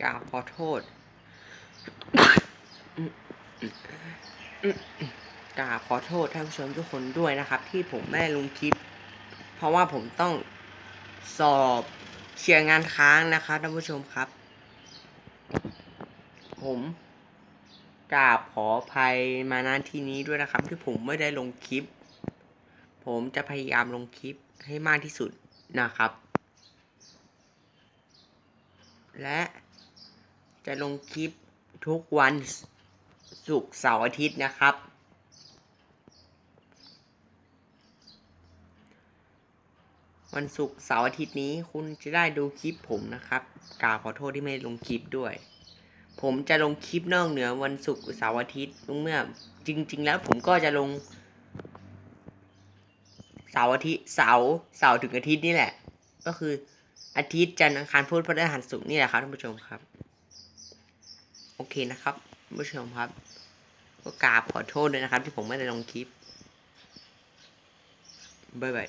กราบขอโทษกราบขอโทษท่านผู้ชมทุกคนด้วยนะครับ ที่ผมไม่ลงคลิป เพราะว่าผมต้องสอบเชียร์งานค้างนะครับท่านผู้ชมครับ ผมกราบขออภัยมาณที่นี้ด้วยนะครับ ที่ผมไม่ได้ลงคลิป ผมจะพยายามลงคลิปให้มากที่สุดนะครับ และ จะลงคลิปทุกวันศุกร์เสาร์อาทิตย์นะครับ วันศุกร์เสาร์อาทิตย์นี้คุณจะได้ดูคลิปผมนะครับกราบขอโทษที่ไม่ได้ลงคลิปด้วย ผมจะลงคลิปนอกเหนือวันศุกร์เสาร์อาทิตย์เมื่อจริง ๆ แล้วผมก็จะลงเสาร์อาทิตย์เสาร์เสาร์ถึงอาทิตย์นี่แหละ ก็คืออาทิตย์จันทร์อังคารพุธพฤหัสศุกร์นี่แหละครับท่านผู้ชมครับ โอเคนะครับผู้ชมครับ ก็กราบขอโทษด้วยนะครับ ที่ผมไม่ได้ลงคลิปบ๊ายบาย